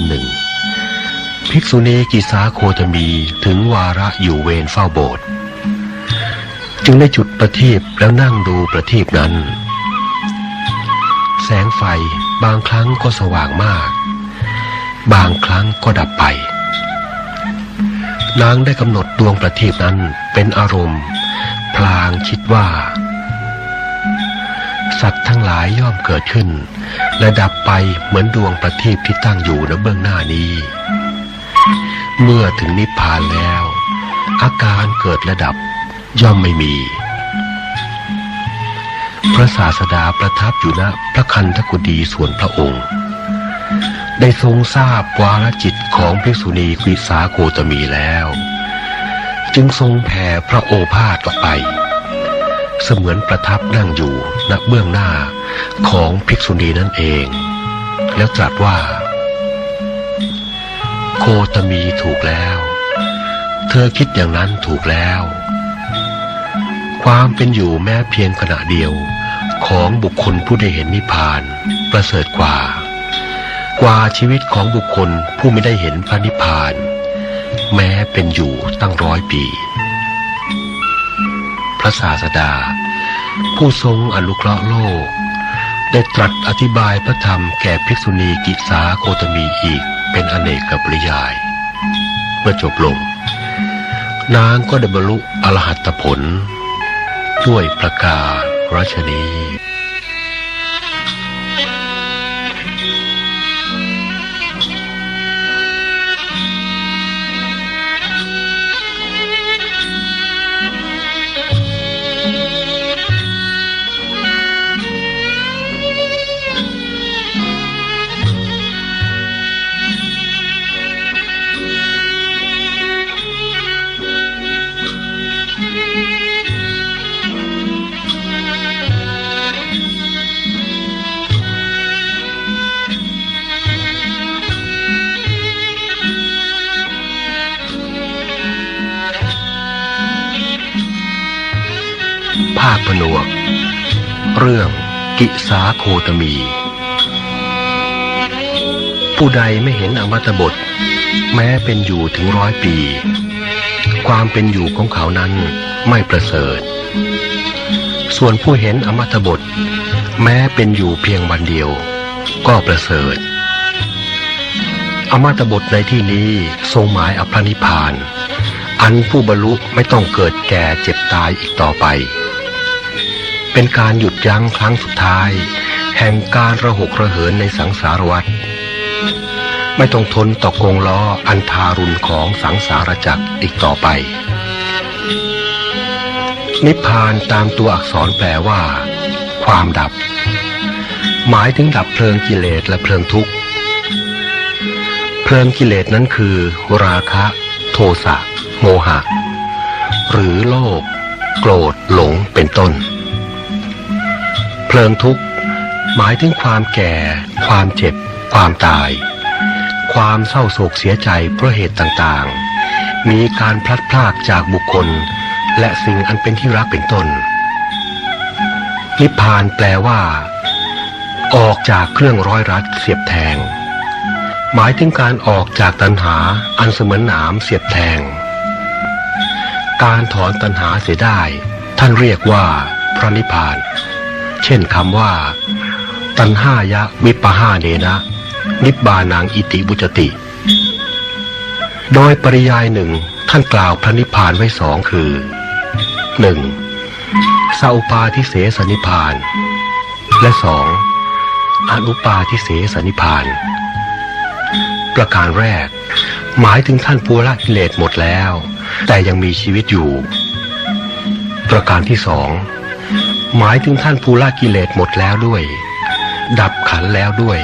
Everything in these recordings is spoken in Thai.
นหนึ่ง ภิกษุณีกิสาโคตมีถึงวาระอยู่เวรเฝ้าโบสถ์จึงได้จุดประทีปแล้วนั่งดูประทีปนั้น แสงไฟบางครั้งก็สว่างมาก บางครั้งก็ดับไป นางได้กำหนดดวงประทีปนั้นเป็นอารมณ์ พลางคิดว่า สัตว์ทั้งหลายย่อมเกิดขึ้น และดับไปเหมือนดวงประทีปที่ตั้งอยู่ณเบื้องหน้านี้ เมื่อถึงนิพพานแล้ว อาการเกิดและดับย่อมไม่มี พระศาสดาประทับอยู่ณพระคันธกุฎีส่วนพระองค์ ได้ทรงทราบวาลจิตของภิกษุณีกฤษาโคตมีแล้ว จึงทรงแผ่พระโอภาสออกไป เสมือนประทับนั่งอยู่ณเบื้องหน้าของภิกษุณีนั่นเอง แล้วตรัสว่า โคตมีถูกแล้ว เธอคิดอย่างนั้นถูกแล้ว ความเป็นอยู่แม้เพียงขณะเดียวของบุคคลผู้ได้เห็นนิพพาน ประเสริฐกว่า กว่าชีวิตของบุคคลผู้ไม่ได้เห็นพระนิพพาน แม้เป็นอยู่ตั้งร้อยปี ระศาสดา ผู้ทรงอนุเคราะห์โลก ได้ตรัสอธิบายพระธรรมแก่ภิกษุณีกิสาโคตมีอีกเป็นอเนกกับปริยาย เมื่อจบลง นางก็ได้บรรลุอรหัตผล ด้วยประกาศรัชนี ผนวก เรื่องกิสาโคตมี ผู้ใดไม่เห็นอมตะบท แม้เป็นอยู่ถึงร้อยปี ความเป็นอยู่ของเขานั้นไม่ประเสริฐ ส่วนผู้เห็นอมตะบท แม้เป็นอยู่เพียงวันเดียว ก็ประเสริฐ อมตะบทในที่นี้ทรงหมายอภนิพพาน อันผู้บรรลุไม่ต้องเกิดแก่เจ็บตายอีกต่อไป เป็นการหยุดยั้งครั้งสุดท้าย แห่งการระหกระเหินในสังสารวัฏไม่ต้องทนต่อกงล้ออันทารุณของสังสารจักรอีกต่อไป นิพพานตามตัวอักษรแปลว่า ความดับ หมายถึงดับเพลิงกิเลสและเพลิงทุกข์ เพลิงกิเลสนั้นคือ ราคะ โทสะ โมหะ หรือโลภโกรธหลงเป็นต้น เพลิงทุกข์ หมายถึงความแก่ ความเจ็บ ความตาย ความเศร้าโศกเสียใจเพราะเหตุต่างๆ มีการพลัดพรากจากบุคคล และสิ่งอันเป็นที่รักเป็นต้น นิพพานแปลว่า ออกจากเครื่องร้อยรัดเสียบแทง หมายถึงการออกจากตัณหาอันเสมือนหนามเสียบแทง การถอนตัณหาเสียได้ ท่านเรียกว่าพระนิพพาน เช่นคำว่า ตัณหายะวิปหาเนนะ นิบบานังอิติบุจติ โดยปริยายหนึ่งท่านกล่าวพระนิพพานไว้สองคือหนึ่งสัอุปาทิเสสนิพาน และสองอนุปาทิเสสนิพาน ประการแรก หมายถึงท่านผู้ละกิเลสหมดแล้ว แต่ยังมีชีวิตอยู่ ประการที่สอง หมายถึงท่านภูละกิเลสหมดแล้วด้วย ดับขันแล้วด้วย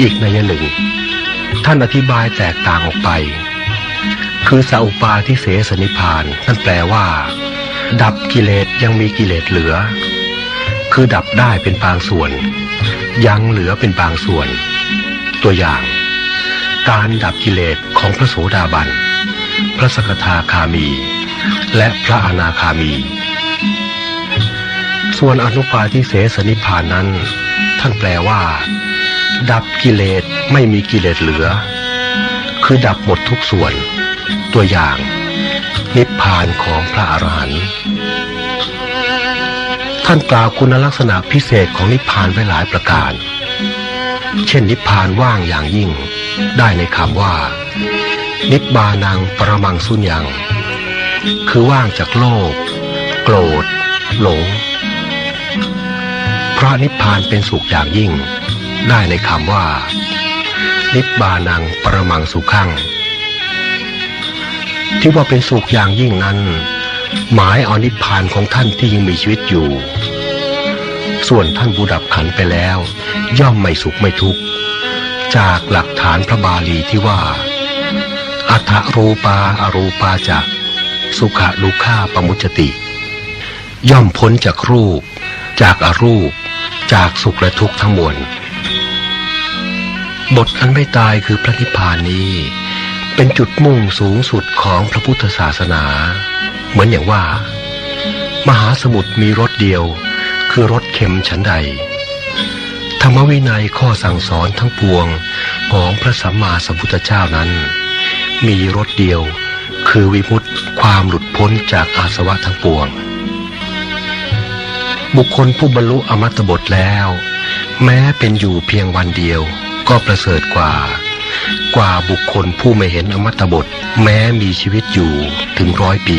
อีกในยหนึ่ง ท่านอธิบายแตกต่างออกไป คือสาอุปาทิเสสนิพานนั่นแปลว่า ดับกิเลสยังมีกิเลสเหลือ คือดับได้เป็นบางส่วน ยังเหลือเป็นบางส่วน ตัวอย่าง การดับกิเลสของพระโสดาบัน พระสกทาคามี และพระอนาคามีส่วนอนุปาทิเสสนิพานนั้น ท่านแปลว่า ดับกิเลสไม่มีกิเลสเหลือ คือดับหมดทุกส่วน ตัวอย่าง นิพพานของพระอรหันต์ท่านกล่าวคุณลักษณะพิเศษของนิพพานไว้หลายประการ เช่นนิพพานว่างอย่างยิ่ง ได้ในคำว่า นิบานังปรมังสุญญัง คือว่างจากโลภโกรธ หลง เพราะนิพพานเป็นสุขอย่างยิ่ง ได้ในคำว่า นิบานังปรมังสุขัง ที่ว่าเป็นสุขอย่างยิ่งนั้น หมายเอานิพพานของท่านที่ยังมีชีวิตอยู่ ส่วนท่านผู้ดับขันไปแล้ว ย่อมไม่สุขไม่ทุกข์ จากหลักฐานพระบาลีที่ว่า อัฐรูปาอรูปาจะสุขดุขาปมุจติ ย่อมพ้นจากรูป จากอรูป จากสุขและทุกข์ทั้งมวล บทอันไม่ตายคือพระนิพพานนี้เป็นจุดมุ่งสูงสุดของพระพุทธศาสนา เหมือนอย่างว่า มหาสมุทรมีรสเดียว คือรสเค็มฉันใด ธรรมวินัยข้อสั่งสอนทั้งปวงของพระสัมมาสัมพุทธเจ้านั้น มีรสเดียวคือวิมุตติความหลุดพ้นจากอาสวะทั้งปวง บุคคลผู้บรรลุอมตะบทแล้ว แม้เป็นอยู่เพียงวันเดียว ก็ประเสริฐกว่า กว่าบุคคลผู้ไม่เห็นอมตะบทแม้มีชีวิตอยู่ถึงร้อยปี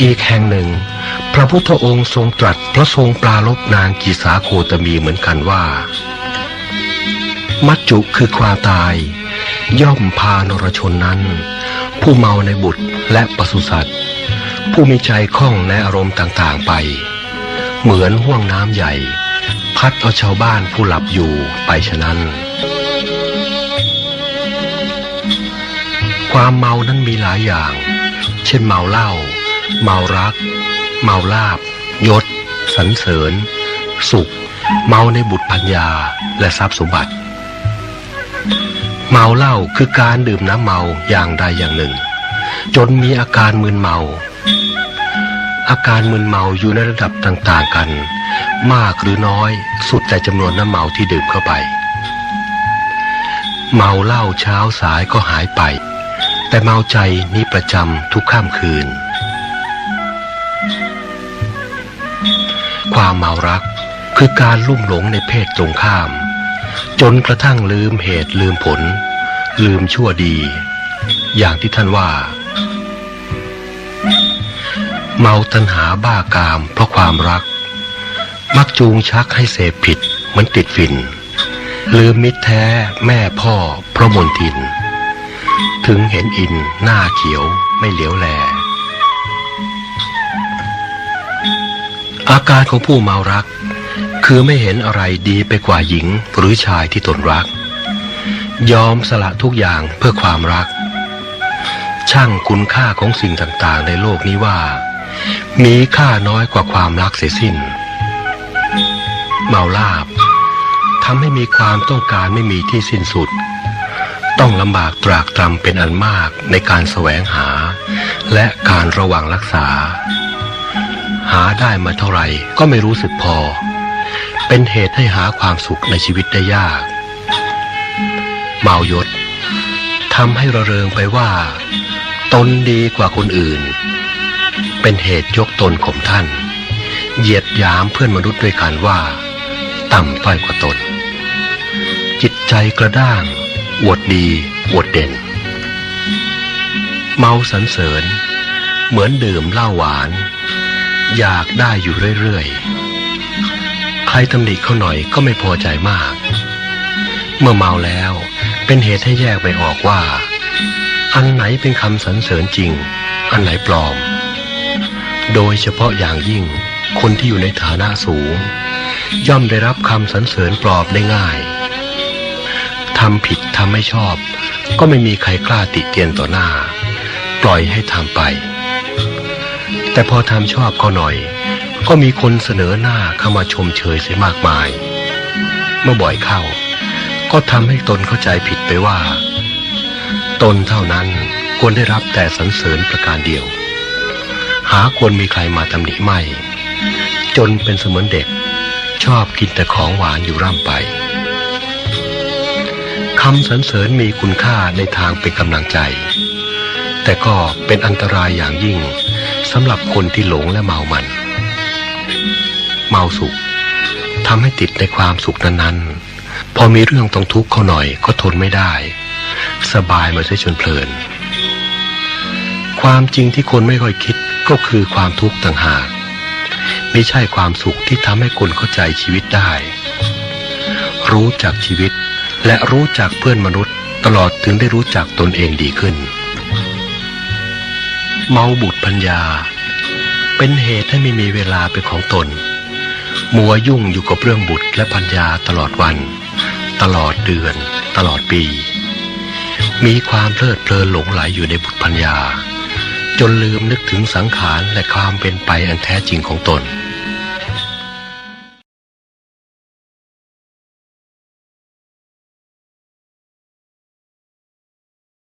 อีกแห่งหนึ่ง พระพุทธองค์ทรงตรัสพระทรงปลาลบนางกีสาโคตมีเหมือนกันว่า มัจจุคือความตาย ย่อมพานรชนนั้น ผู้เมาในบุตรและปศุสัตว์ผู้มีใจคล่องในอารมณ์ต่างๆไป เหมือนห่วงน้ำใหญ่ พัดเอาชาวบ้านผู้หลับอยู่ไปฉะนั้น ความเมานั้นมีหลายอย่าง เช่นเมาเหล้า เมารัก เมาลาบ ยศสรรเสริญ สุข เมาในบุตรปัญญาและทรัพย์สมบัติ เมาเหล้าคือการดื่มน้ำเมาอย่างใดอย่างหนึ่ง จนมีอาการมึนเมา อาการมึนเมาอยู่ในระดับต่าง ๆ กัน มากหรือน้อย สุดแต่จำนวนน้ำเมาที่ดื่มเข้าไป เมาเหล้าเช้าสายก็หายไป แต่เมาใจนี้ประจำทุกข้ามคืน ความเมารักคือการลุ่มหลงในเพศตรงข้าม จนกระทั่งลืมเหตุลืมผล ลืมชั่วดี อย่างที่ท่านว่า เมาตัณหาบ้ากามเพราะความรัก มักจูงชักให้เสพผิดเหมือนติดฝิ่นลืมมิตรแท้แม่พ่อพระมนทิน ถึงเห็นอินหน้าเขียวไม่เหลียวแล อาการของผู้เมารัก คือไม่เห็นอะไรดีไปกว่าหญิงหรือชายที่ตนรัก ยอมสละทุกอย่างเพื่อความรัก ช่างคุณค่าของสิ่งต่างๆในโลกนี้ว่า มีค่าน้อยกว่าความรักเสียสิ้น เมาลาบทำให้มีความต้องการไม่มีที่สิ้นสุด ต้องลำบากตรากตรำเป็นอันมากในการแสวงหา และการระวังรักษา หาได้มาเท่าไหร่ก็ไม่รู้สึกพอ เป็นเหตุให้หาความสุขในชีวิตได้ยาก เมายศทำให้ระเริงไปว่า ตนดีกว่าคนอื่น เป็นเหตุยกตนข่มท่าน เหยียดหยามเพื่อนมนุษย์ด้วยกันว่า ต่ำต้อยกว่าตน จิตใจกระด้าง อวดดี อวดเด่น เมาสรรเสริญ เหมือนดื่มเหล้าหวาน อยากได้อยู่เรื่อยๆ ใครตำหนิเขาหน่อยก็ไม่พอใจมาก เมื่อเมาแล้วเป็นเหตุให้แยกไม่ออกว่า อันไหนเป็นคำสรรเสริญจริง อันไหนปลอม โดยเฉพาะอย่างยิ่งคนที่อยู่ในฐานะสูง ย่อมได้รับคำสรรเสริญปลอบได้ง่ายทำผิดทำไม่ชอบ ก็ไม่มีใครกล้าติเตียนต่อหน้า ปล่อยให้ทำไป แต่พอทำชอบเขาหน่อย ก็มีคนเสนอหน้าเข้ามาชมเชยเสียมากมาย เมื่อบ่อยเข้า ก็ทำให้ตนเข้าใจผิดไปว่า ตนเท่านั้นควรได้รับแต่สรรเสริญประการเดียว หาควรมีใครมาตำหนิไม่ จนเป็นเสมือนเด็ก ชอบกินแต่ของหวานอยู่ร่ำไปคำสรรเสริญมีคุณค่าในทางเป็นกำลังใจ แต่ก็เป็นอันตรายอย่างยิ่งสำหรับคนที่หลงและเมามัน เมาสุขทำให้ติดในความสุขนั้นๆ พอมีเรื่องต้องทุกข์เข้าหน่อยก็ทนไม่ได้ สบายมาซะจนเพลิน ความจริงที่คนไม่ค่อยคิดก็คือความทุกข์ต่างหาก ไม่ใช่ความสุขที่ทำให้คนเข้าใจชีวิตได้ รู้จักชีวิตและรู้จักเพื่อนมนุษย์ตลอดถึงได้รู้จักตนเองดีขึ้น เมาบุตรปัญญา เป็นเหตุให้ไม่มีเวลาเป็นของตน มัวยุ่งอยู่กับเรื่องบุตรและปัญญาตลอดวัน ตลอดเดือน ตลอดปี มีความเพลิดเพลินหลงไหลอยู่ในบุตรปัญญา จนลืมนึกถึงสังขารและความเป็นไปอันแท้จริงของตน